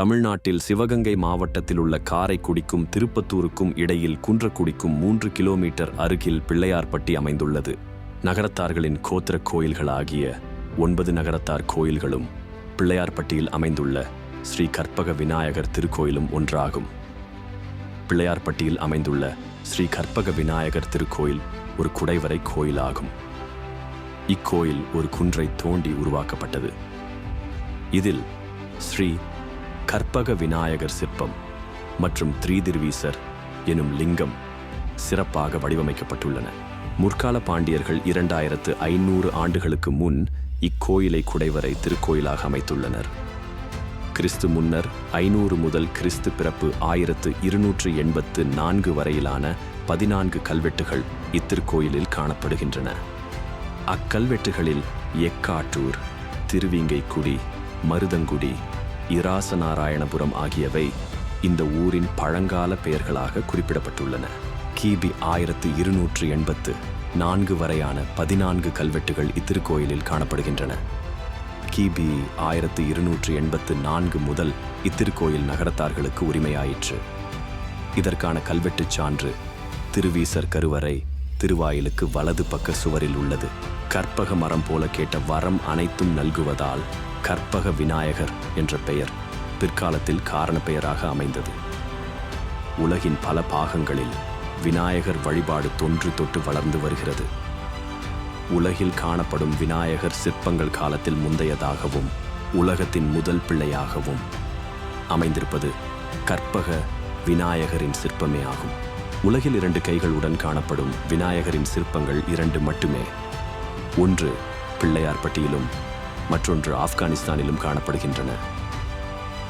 தமிழ்நாட்டில் சிவகங்கை மாவட்டத்தில் உள்ள காரைக்குடிக்கும் திருப்பத்தூருக்கும் இடையில் குன்றக்குடிக்கும் மூன்று கிலோமீட்டர் அருகில் பிள்ளையார்பட்டி அமைந்துள்ளது. நகரத்தார்களின் கோத்திர கோயில்களாகிய ஒன்பது நகரத்தார் கோயில்களும் பிள்ளையார்பட்டியில் அமைந்துள்ள ஸ்ரீ கற்பக விநாயகர் திருக்கோயிலும் ஒன்றாகும். பிள்ளையார்பட்டியில் அமைந்துள்ள ஸ்ரீ கற்பக விநாயகர் திருக்கோயில் ஒரு குடைவரை கோயிலாகும். இக்கோயில் ஒரு குன்றை தோண்டி உருவாக்கப்பட்டது. இதில் ஸ்ரீ கற்பக விநாயகர் சிற்பம் மற்றும் த்ரீதிர்வீசர் எனும் லிங்கம் சிறப்பாக வடிவமைக்கப்பட்டுள்ளன. முற்கால பாண்டியர்கள் இரண்டாயிரத்து ஐநூறு ஆண்டுகளுக்கு முன் இக்கோயிலை குடைவரை திருக்கோயிலாக அமைத்துள்ளனர். கிறிஸ்து முன்னர் ஐநூறு முதல் கிறிஸ்து பிறப்பு ஆயிரத்து இருநூற்று எண்பத்து நான்கு வரையிலான பதினான்கு கல்வெட்டுகள் இத்திருக்கோயிலில் காணப்படுகின்றன. அக்கல்வெட்டுகளில் எக்காட்டூர் திருவிங்கைக்குடி மருதங்குடி இராசநாராயணபுரம் ஆகியவை இந்த ஊரின் பழங்கால பெயர்களாக குறிப்பிடப்பட்டுள்ளன. கிபி ஆயிரத்து இருநூற்று எண்பத்து நான்கு வரையான பதினான்கு கல்வெட்டுகள் இத்திருக்கோயிலில் காணப்படுகின்றன. கிபி ஆயிரத்து இருநூற்று எண்பத்து நான்கு முதல் இத்திருக்கோயில் நகரத்தார்களுக்கு உரிமையாயிற்று. இதற்கான கல்வெட்டுச் சான்று திருவீசர் கருவறை திருவாயிலுக்கு வலது பக்க சுவரில் உள்ளது. கற்பக மரம் போல கேட்ட வரம் அனைத்தும் நல்குவதால் கற்பக விநாயகர் என்ற பெயர் பிற்காலத்தில் காரண பெயராக அமைந்தது. உலகின் பல பாகங்களில் விநாயகர் வழிபாடு தொன்று தொட்டு வளர்ந்து வருகிறது. உலகில் காணப்படும் விநாயகர் சிற்பங்கள் காலத்தில் முந்தையதாகவும் உலகத்தின் முதல் பிள்ளையாகவும் அமைந்திருப்பது கற்பக விநாயகரின் சிற்பமே ஆகும். உலகில் இரண்டு கைகளுடன் காணப்படும் விநாயகரின் சிற்பங்கள் இரண்டு மட்டுமே. ஒன்று பிள்ளையார்பட்டியிலும் மற்றொன்று ஆப்கானிஸ்தானிலும் காணப்படுகின்றன.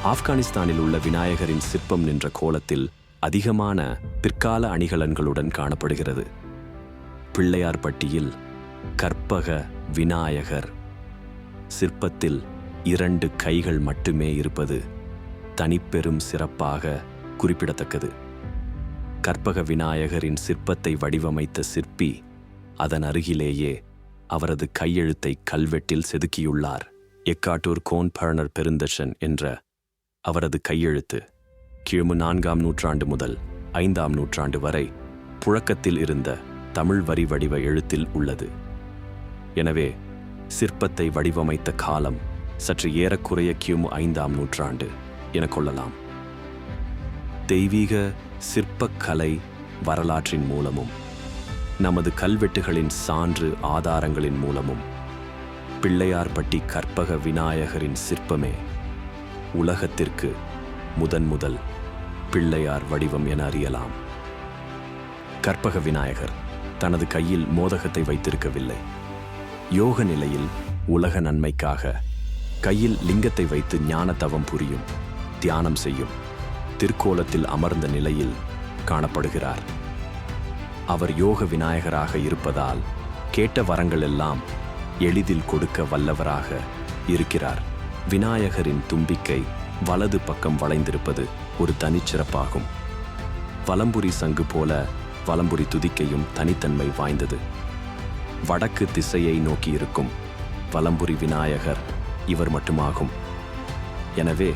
ஆப்கானிஸ்தானில் உள்ள விநாயகரின் சிற்பம் நின்ற கோலத்தில் அதிகமான பிற்கால அணிகலன்களுடன் காணப்படுகிறது. பிள்ளையார்பட்டியில் கற்பக விநாயகர். சிற்பத்தில் இரண்டு கைகள் மட்டுமே இருப்பது தனிப்பெரும் சிறப்பாக குறிப்பிடத்தக்கது. கற்பக விநாயகரின் சிற்பத்தை வடிவமைத்த சிற்பி அதன் அருகிலேயே அவரது கையெழுத்தை கல்வெட்டில் செதுக்கியுள்ளார். எக்காட்டூர் கோன் பர்னர் பெருந்தஷன் என்ற அவரது கையெழுத்து கிழமு நான்காம் நூற்றாண்டு முதல் ஐந்தாம் நூற்றாண்டு வரை புழக்கத்தில் இருந்த தமிழ் வரி வடிவ எழுத்தில் உள்ளது. எனவே சிற்பத்தை வடிவமைத்த காலம் சற்று ஏறக்குறைய கியூமு ஐந்தாம் நூற்றாண்டு என கொள்ளலாம். தெய்வீக சிற்பக்கலை வரலாற்றின் மூலமும் நமது கல்வெட்டுகளின் சான்று ஆதாரங்களின் மூலமும் பிள்ளையார்பட்டி கற்பக விநாயகரின் சிற்பமே உலகத்திற்கு முதன் முதல் பிள்ளையார் வடிவம் என அறியலாம். கற்பக விநாயகர் தனது கையில் மோதகத்தை வைத்திருக்கவில்லை. யோக நிலையில் உலக நன்மைக்காக கையில் லிங்கத்தை வைத்து ஞான தவம் புரியும் தியானம் செய்யும் திருக்கோலத்தில் அமர்ந்த நிலையில் காணப்படுகிறார். அவர் யோக விநாயகராக இருப்பதால் கேட்ட வரங்கள் எல்லாம் எளிதில் கொடுக்க வல்லவராக இருக்கிறார். விநாயகரின் தும்பிக்கை வலது பக்கம் வளைந்திருப்பது ஒரு தனிச்சிறப்பாகும். வலம்புரி சங்கு போல வலம்புரி துதிக்கையும் தனித்தன்மை வாய்ந்தது. வடக்கு திசையை நோக்கி இருக்கும் வலம்புரி விநாயகர் இவர் மட்டுமாகும். எனவே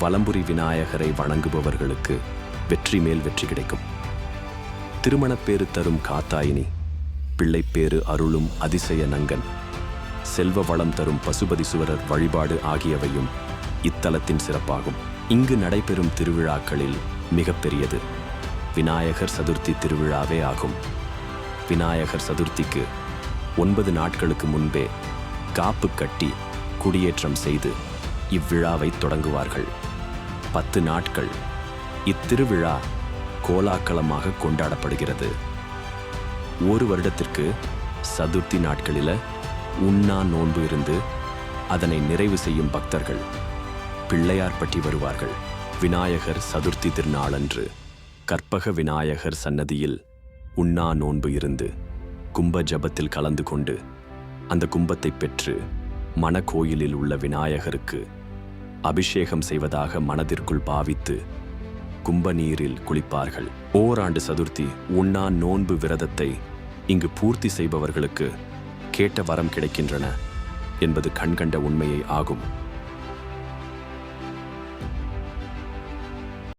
வலம்புரி விநாயகரை வணங்குபவர்களுக்கு வெற்றி மேல் வெற்றி கிடைக்கும். திருமணப்பேறு தரும் காத்தாயினி பிள்ளைப்பேறு அருளும் அதிசய நங்கன் செல்வ வளம் தரும் பசுபதிசுவரர் வழிபாடு ஆகியவையும் இத்தலத்தின் சிறப்பாகும். இங்கு நடைபெறும் திருவிழாக்களில் மிகப்பெரியது. விநாயகர் சதுர்த்தி திருவிழாவே ஆகும். விநாயகர் சதுர்த்திக்கு ஒன்பது நாட்களுக்கு முன்பே காப்பு கட்டி குடியேற்றம் செய்து இவ்விழாவை தொடங்குவார்கள். பத்து நாட்கள் இத்திருவிழா கோலாகலமாக கொண்டாடப்படுகிறது. ஒரு வருடத்திற்கு சதுர்த்தி நாட்களில உண்ணா நோன்பு இருந்து அதனை நிறைவு செய்யும் பக்தர்கள் பிள்ளையார்பட்டி வருவார்கள். விநாயகர் சதுர்த்தி திருநாளன்று கற்பக விநாயகர் சன்னதியில் உண்ணா நோன்பு இருந்து கும்ப ஜபத்தில் கலந்து கொண்டு அந்த கும்பத்தை பெற்று மணக்கோயிலில் உள்ள விநாயகருக்கு அபிஷேகம் செய்வதாக மனதிற்குள் பாவித்து கும்ப நீரில் குளிப்பார்கள். ஓராண்டு சதுர்த்தி உண்ணா நோன்பு விரதத்தை இங்கு பூர்த்தி செய்பவர்களுக்கு கேட்ட வரம் கிடைக்கின்றன என்பது கண்கண்ட உண்மையை ஆகும்.